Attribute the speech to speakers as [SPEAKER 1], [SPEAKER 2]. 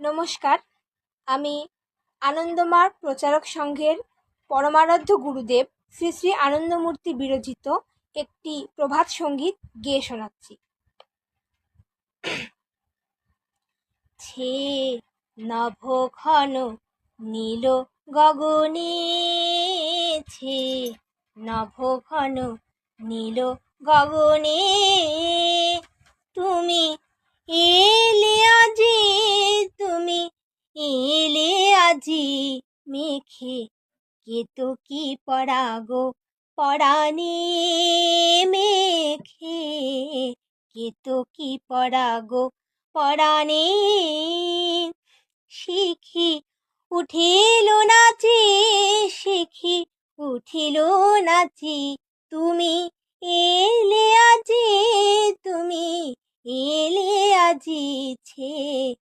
[SPEAKER 1] নমস্কার। আমি আনন্দমার প্রচারক সংঘের পরমারাধ্য গুরুদেব শ্রী শ্রী আনন্দমূর্তি বিরচিত একটি প্রভাত সংগীত গেয়ে শোনাচ্ছি। ছে নভ ঘন নীল গগনে, ছে নভ ঘন নীল গগনে, তুমি এলে আজি মেঘে কেতো কি পরাগো? পরাণে মেঘে কেতো কি পরাগো? পরাণে শিখি, উঠিল নাচি শিখি, উঠিল নাচি, তুমি এলে আজি, তুমি এলে আজি ছে